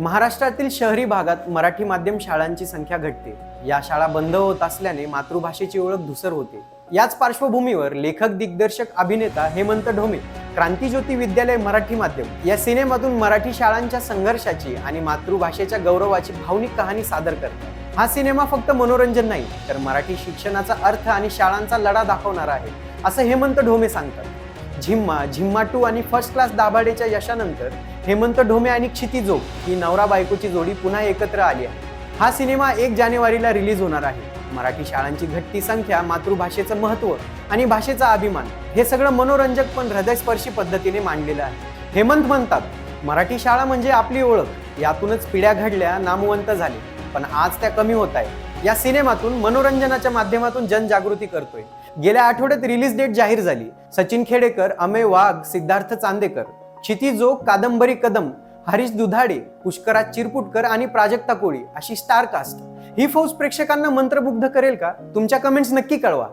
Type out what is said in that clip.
महाराष्ट्रातील शहरी भागात मराठी माध्यम शाळांची संख्या घटते. या शाळा बंद होत असल्याने मातृभाषेची ओळख धुसर होते. याच पार्श्वभूमीवर लेखक दिग्दर्शक अभिनेता हेमंत ढोमे क्रांतीज्योती विद्यालय मराठी माध्यम या सिनेमातून मराठी शाळांच्या संघर्षाची आणि मातृभाषेच्या गौरवाची भावनिक कहाणी सादर करतात. हा सिनेमा फक्त मनोरंजन नाही तर मराठी शिक्षणाचा अर्थ आणि शाळांचा लढा दाखवणारा आहे असं हेमंत ढोमे सांगतात. झिम्मा झिम्मा टू आणि फर्स्ट क्लास दाभाडेच्या यशानंतर हेमंत ढोमे आणि क्षितिजो ही नवरा बायकोची जोडी पुन्हा एकत्र आली आहे. हा सिनेमा एक जानेवारीला रिलीज होणार आहे. मराठी शाळांची घटती संख्या मातृभाषेचं महत्त्व आणि भाषेचा अभिमान हे सगळं मनोरंजक पण हृदयस्पर्शी पद्धतीने मांडलेलं आहे. हेमंत म्हणतात मराठी शाळा म्हणजे आपली ओळख. यातूनच पिढ्या घडल्या नामवंत झाले. पण आज त्या कमी होत आहे या सिनेमातून मनोरंजनाच्या माध्यमातून जनजागृती करतोय. गेल्या आठवड्यात रिलीज डेट जाहीर झाली. सचिन खेडेकर अमेय वाघ सिद्धार्थ चांदेकर क्षितिजो कादंबरी कदम हरीश दुधाडे पुष्कराज चिरपुटकर आणि प्राजक्ता कोळी अशी स्टार कास्ट. ही फौज प्रेक्षकांना मंत्रमुग्ध करेल का? तुमच्या कमेंट्स नक्की कळवा.